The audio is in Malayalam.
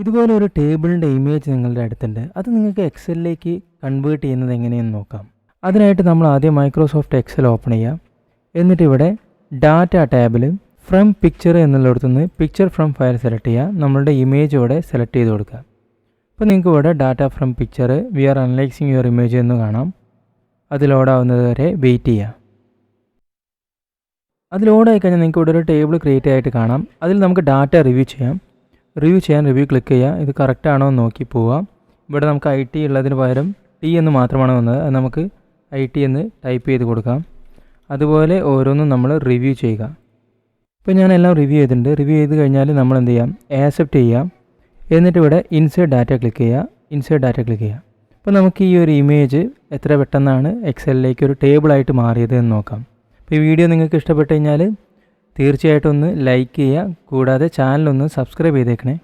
ഇതുപോലെ ഒരു ടേബിളിന്റെ ഇമേജ് നിങ്ങളുടെ അടുത്തുണ്ട്. അത് നിങ്ങൾക്ക് എക്സലിലേക്ക് കൺവേർട്ട് ചെയ്യുന്നത് എങ്ങനെയെന്ന് നോക്കാം. അതിനായിട്ട് നമ്മൾ ആദ്യം മൈക്രോസോഫ്റ്റ് എക്സൽ ഓപ്പൺ ചെയ്യാം. എന്നിട്ട് ഇവിടെ ഡാറ്റ ടാബിൽ ഫ്രം പിക്ചർ എന്നുള്ളടത്തുനിന്ന് പിക്ചർ ഫ്രം ഫയൽ സെലക്ട് ചെയ്യുക നമ്മളുടെ ഇമേജ് ഇവിടെ സെലക്ട് ചെയ്ത് കൊടുക്കുക. അപ്പോൾ നിങ്ങൾക്ക് ഇവിടെ data from picture we are analysing your image എന്ന് കാണാം. അത് ലോഡാവുന്നത് വരെ വെയിറ്റ് ചെയ്യുക അത് ലോഡായി കഴിഞ്ഞാൽ നിങ്ങൾക്ക് ഇവിടെ ഒരു ടേബിൾ ക്രിയേറ്റ് ആയിട്ട് കാണാം. അതിൽ നമുക്ക് ഡാറ്റ റിവ്യൂ ചെയ്യാം. റിവ്യൂ ചെയ്യാൻ റിവ്യൂ ക്ലിക്ക് ചെയ്യുക. ഇത് കറക്റ്റ് ആണോ എന്ന് നോക്കി പോവാം ഇവിടെ നമുക്ക് ഐ ടി ഉള്ളതിന് പകരം ടി എന്ന് മാത്രമാണ് വന്നത്. അത് നമുക്ക് ഐ ടി എന്ന് ടൈപ്പ് ചെയ്ത് കൊടുക്കാം. അതുപോലെ ഓരോന്നും നമ്മൾ റിവ്യൂ ചെയ്യുക. ഇപ്പോൾ ഞാൻ എല്ലാം റിവ്യൂ ചെയ്തിട്ടുണ്ട്. റിവ്യൂ ചെയ്ത് കഴിഞ്ഞാൽ നമ്മൾ എന്ത് ചെയ്യാം? ആക്സെപ്റ്റ് ചെയ്യാം എന്നിട്ട് ഇവിടെ ഇൻസേർട്ട് ഡാറ്റ ക്ലിക്ക് ചെയ്യുക. ഇൻസേർട്ട് ഡാറ്റ ക്ലിക്ക് ചെയ്യുക. അപ്പോൾ നമുക്ക് ഈ ഒരു ഇമേജ് എത്ര പെട്ടെന്നാണ് എക്സലിലേക്ക് ഒരു ടേബിളായിട്ട് മാറിയത് എന്ന് നോക്കാം. അപ്പോൾ ഈ വീഡിയോ നിങ്ങൾക്ക് ഇഷ്ടപ്പെട്ട് കഴിഞ്ഞാൽ തീർച്ചയായിട്ടും ഒന്ന് ലൈക്ക് ചെയ്യുക. കൂടാതെ ചാനലൊന്ന് സബ്സ്ക്രൈബ് ചെയ്തേക്കണേ.